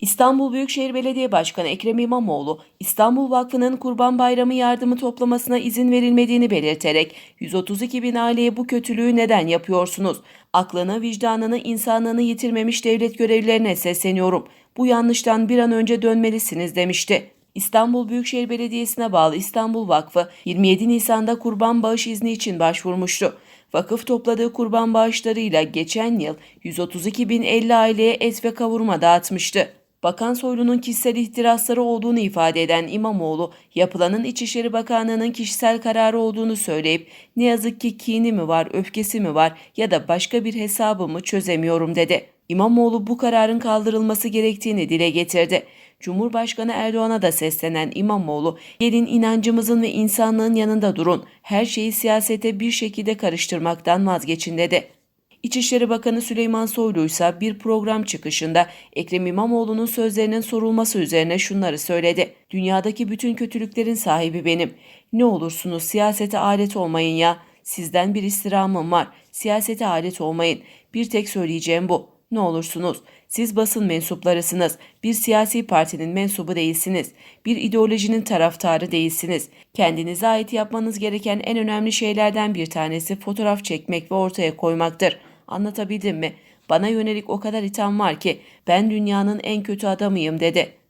İstanbul Büyükşehir Belediye Başkanı Ekrem İmamoğlu, İstanbul Vakfı'nın Kurban Bayramı yardımı toplamasına izin verilmediğini belirterek 132 bin aileye bu kötülüğü neden yapıyorsunuz? Aklını, vicdanını, insanlığını yitirmemiş devlet görevlilerine sesleniyorum. Bu yanlıştan bir an önce dönmelisiniz demişti. İstanbul Büyükşehir Belediyesi'ne bağlı İstanbul Vakfı 27 Nisan'da kurban bağış izni için başvurmuştu. Vakıf topladığı kurban bağışlarıyla geçen yıl 132.050 aileye et ve kavurma dağıtmıştı. Bakan Soylu'nun kişisel ihtirasları olduğunu ifade eden İmamoğlu, yapılanın İçişleri Bakanlığı'nın kişisel kararı olduğunu söyleyip ne yazık ki kini mi var, öfkesi mi var ya da başka bir hesabımı çözemiyorum dedi. İmamoğlu bu kararın kaldırılması gerektiğini dile getirdi. Cumhurbaşkanı Erdoğan'a da seslenen İmamoğlu, gelin inancımızın ve insanlığın yanında durun, her şeyi siyasete bir şekilde karıştırmaktan vazgeçin dedi. İçişleri Bakanı Süleyman Soylu ise bir program çıkışında Ekrem İmamoğlu'nun sözlerinin sorulması üzerine şunları söyledi. Dünyadaki bütün kötülüklerin sahibi benim. Ne olursunuz siyasete alet olmayın ya. Sizden bir istirhamım var. Siyasete alet olmayın. Bir tek söyleyeceğim bu. Ne olursunuz. Siz basın mensuplarısınız. Bir siyasi partinin mensubu değilsiniz. Bir ideolojinin taraftarı değilsiniz. Kendinize ait yapmanız gereken en önemli şeylerden bir tanesi fotoğraf çekmek ve ortaya koymaktır. Anlatabildim mi? Bana yönelik o kadar itham var ki ben dünyanın en kötü adamıyım dedi.